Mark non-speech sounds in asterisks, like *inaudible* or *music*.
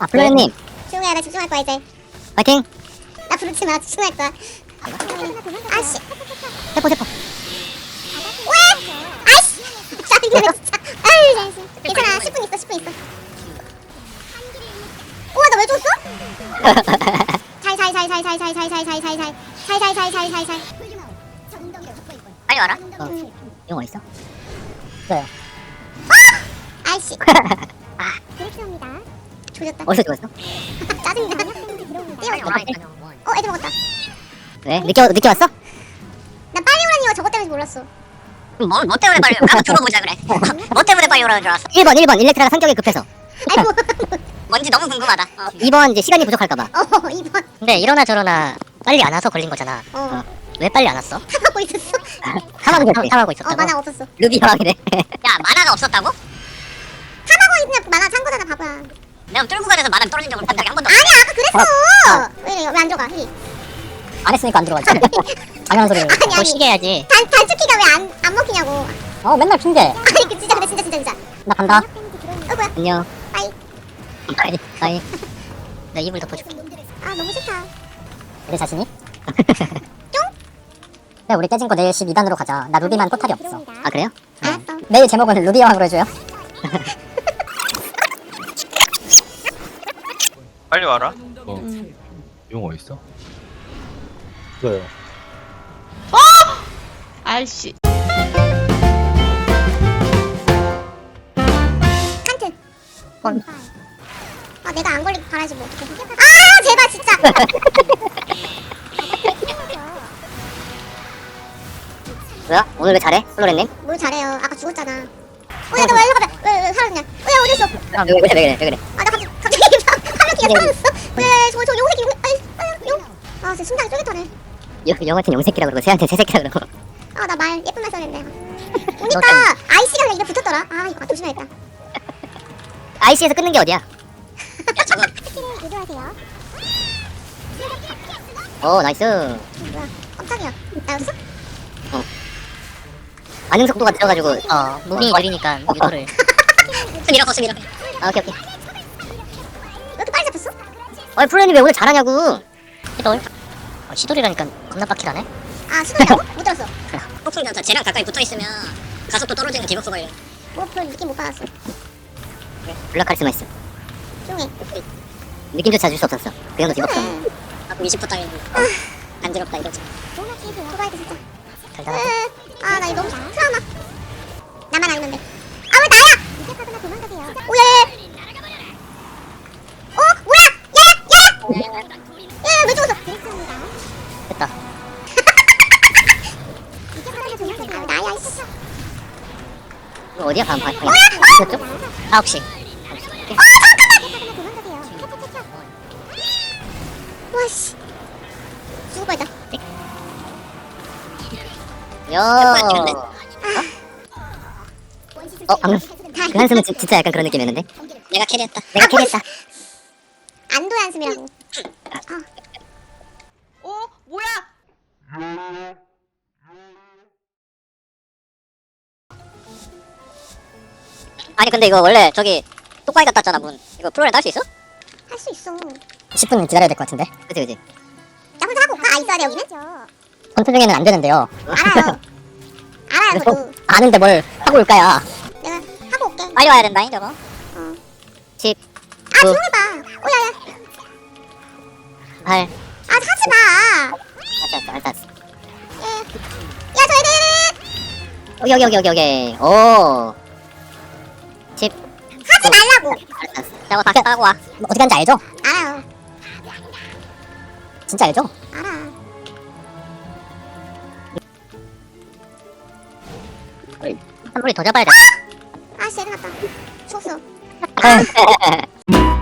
아, 플로렌님, 조용해 나 집중할 거야 이제 파이팅! 나 부르지 마 집중할 거야 아씨 세포, 세포. 왜? 아이씨 짜증나 진짜 아유 괜찮아 10분 있어 10분 있어 우와 나왜 줬어? 잘잘잘잘잘잘잘잘잘잘잘잘잘잘잘잘잘 빨리 와라. 어, 이거 어딨어? 있어요. 아이씨 아 조졌다 어디서 죽었어? *laughs* 짜증나 빨리 와라니까요. 어 애들 먹었다 왜? 늦게, 늦게 왔어? 나 빨리 오라니 거 저것 때문에 몰랐어 뭐, 뭐 때문에 빨리 한번 들어보자 그래. 뭐 때문에 빨리 오라는 줄 알았어. 1번, 1번. 일렉트라가 성격이 급해서. 아이고 *laughs* 뭔지 너무 궁금하다. 어. 2번, 이제 시간이 부족할까봐. 어 2번 근데 이러나 저러나 빨리 안 와서 걸린 거잖아. 어왜 빨리 안 왔어? 하고 있었어 *laughs* 탐하고, 탐하고 어 있었다고? 만화 없었어 루비 여왕이래. 야 만화가 없었다고? 탐하고 있냐 만화 산 거잖아 바보야 내가 뚫고 가면서 만화 떨어진 적은 본 적이 한 번도 없어. 아니야 아까 그랬어 왜 이래 왜안 들어가 힐안 했으니까 안 들어가지. 당연한 소리. 아니, 아니. *laughs* 시계 해야지. 단, 단축키가 왜 안 안 먹히냐고 어, 맨날 핑계. 아니 그 진짜 근데 진짜 진짜 진짜 나 간다. 어 뭐야 안녕. 빠이 바이, 바이. 나 이불 덮어줄게. 아 너무 싫다 내 자신이? *laughs* 그래, 우리 깨진 거 내일 12단으로 가자. 나 루비만 포탈이 없어. 아, 그래요? 알았어 내일 제목은 루비 여왕으로 해줘요. *laughs* 빨리 와라. 어. 용 어딨어? 있어요. 아이씨. 칸트 아 내가 안 걸리고 바라지 뭐 어떡해 아 제발 진짜 뭐야? 오늘 왜 잘해? 플로렌님? 뭘 잘해요 아까 죽었잖아 어 얘가 왜 이렇게 왜왜 살았냐 어 어딨어 아, 왜, 왜 그래, 왜 그래, 왜 그래. 아나 갑자기 갑자기 화면키가 사라졌어 왜저저 용새끼 용 아이 용아 진짜 심장이 쫄깃하네 여, 영한테 용새끼라 그러고 새한테 새새끼라 그러고. 아 나 말 예쁜 말 써야겠네 *laughs* 보니까 아이씨가 그냥 입에 붙었더라 아 이거 조심해야겠다 IC에서 끊는 게 어디야? 야 저거 유도하세요 오, 나이스. 뭐야 깜짝이야 나였어? 반응 속도가 들어가지고, 어, 무빙이 느리니까 유도를. 수 밀어 수 밀어. 아, 오케이, 오케이. 어이, 플로렌님 왜 오늘 잘하냐고. 시돌? 어, 시돌이라니까 겁나 빡키다네. 아 수도라고? 못 들었어 *laughs* 폭풍 전차 쟤랑 가까이 붙어 있으면 가속도 떨어지는 디버프가 이래. 뭐별 느낌 못 받았어 블랙 카리스마 있어. 조용해 느낌조차 줄 수 없었어. 그 정도 디버프. 그래 자꾸 20% 따위는 간지럽다 이거지. 도바이도 진짜 달달하다. 아나 이거 너무 트라우마 나만 아니면 돼 나야 씨 이거 어디야, 방, 방, 방. 이쪽? 아홉 시. 와씨 뻔했다 요. 어, 방금 그 한숨은 진- 진짜 약간 그런 느낌이었는데. 내가 캐리했다. 내가 캐리했다. 안도의 한숨이라고 어? 뭐야? 아니 근데 이거 원래 저기 똑바이 갔다 왔잖아 문. 이거 프로그램 딸수 있어? 할 수 있어 10분 기다려야 될 것 같은데. 그치, 그치. 나 혼자 하고? 아 있어야 돼 여기는? 전투 중에는 안 되는데요. 알아요 *laughs* 알아요 저도 아는데 뭘 하고 올까야. 내가 하고 올게 빨리 와야 된다잉 저거. 어. 10, 아 구. 조용히 봐 오야야 8. 아 하지 마 알았어, 알았어, 알았어. 예. 야저 애들 여기, 여기, 여기, 여기, 여기. 오. 10. 하지 말라고 알았어, 알았어. 저거 다 하고 와. 뭐 어떻게 하는지 알죠? 알아요 진짜 알죠? 알아 한 마리 더 잡아야 돼. 아 씨 애들 같다 죽었어 아, *laughs*